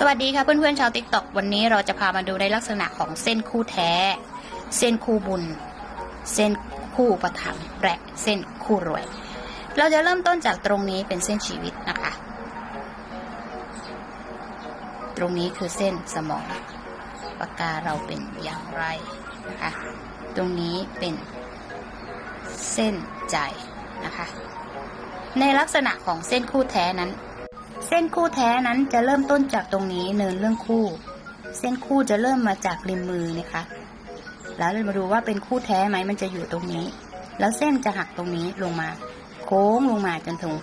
สวัสดีค่ะเพื่อนๆชาวติ๊กต็อกวันนี้เราจะพามาดูในลักษณะของเส้นคู่แท้ เส้นคู่บุญ เส้นคู่ประถัมและเส้นคู่รวย เราจะเริ่มต้นจากตรงนี้เป็นเส้นชีวิตนะคะ ตรงนี้คือเส้นสมองปากกาเราเป็นอย่างไรนะคะตรงนี้เป็นเส้นใจนะคะ ในลักษณะของเส้นคู่แท้นั้น เส้นคู่แท้นั้นจะเริ่มต้นจากตรงนี้เนินเรื่องคู่ เส้นคู่จะเริ่มมาจากริมมือนะคะ แล้วเรามาดูว่าเป็นคู่แท้ไหมมันจะอยู่ตรงนี้ แล้วเส้นจะหักตรงนี้ลงมา โค้งลงมาจนถึง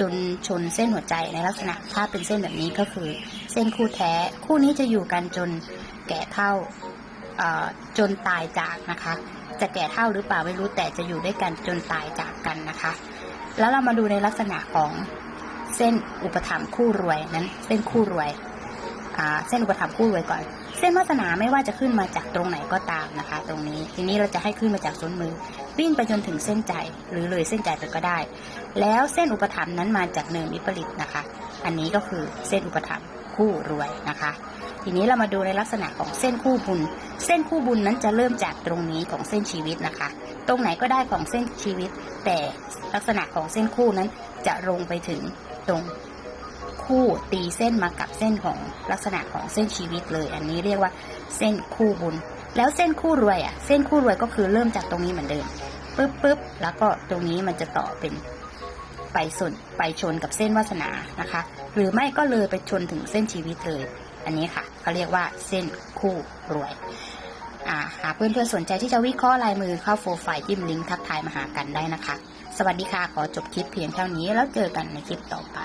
จนชนเส้นหัวใจในลักษณะถ้าเป็นเส้นแบบนี้ก็คือ เส้นคู่แท้คู่นี้จะอยู่กันจนแก่เท่าเอ่อจนตายจากนะคะ จะแก่เท่าหรือเปล่าไม่รู้แต่จะอยู่ด้วยกันจนตายจากกันนะคะ แล้วเรามาดูในลักษณะของ เส้นอุปถัมภ์คู่รวยนั้น เส้นคู่รวยอ่าเส้นอุปถัมภ์คู่รวยก่อน เส้นวาสนาไม่ว่าจะขึ้นมาจากตรงไหนก็ตามนะคะ ตรงนี้ทีนี้เราจะให้ขึ้นมาจากส้นมือ วิ่งไปจนถึงเส้นใจ หรือเลยเส้นใจไปก็ได้ แล้วเส้นอุปถัมภ์นั้นมาจากเนินวิปริตนะคะ อันนี้ก็คือเส้นอุปถัมภ์ คู่รวยนะคะ ทีนี้เรามาดูในลักษณะของเส้นคู่บุญ เส้นคู่บุญนั้นจะเริ่มจากตรงนี้ของเส้นชีวิตนะคะ ตรงไหนก็ได้ของเส้นชีวิต แต่ลักษณะของเส้นคู่นั้นจะลงไปถึงตรงคู่ตีเส้นมากับเส้นของลักษณะของเส้นชีวิตเลย อันนี้เรียกว่าเส้นคู่บุญ แล้วเส้นคู่รวยอะ เส้นคู่รวยก็คือเริ่มจากตรงนี้เหมือนเดิมปึ๊บปึ๊บแล้วก็ตรงนี้มันจะต่อเป็น ไปสนไปชนกับเส้นวาสนานะคะ หรือไม่ก็เลยไปชนถึงเส้นชีวิตเลย อันนี้ค่ะเขาเรียกว่าเส้นคู่รวยอ่าหากเพื่อนๆสนใจที่จะวิเคราะห์ลายมือเข้าโฟร์ไฟล์จิ้มลิงก์ทักทายมาหากันได้นะคะ สวัสดีค่ะ ขอจบคลิปเพียงเท่านี้แล้วเจอกันในคลิปต่อไป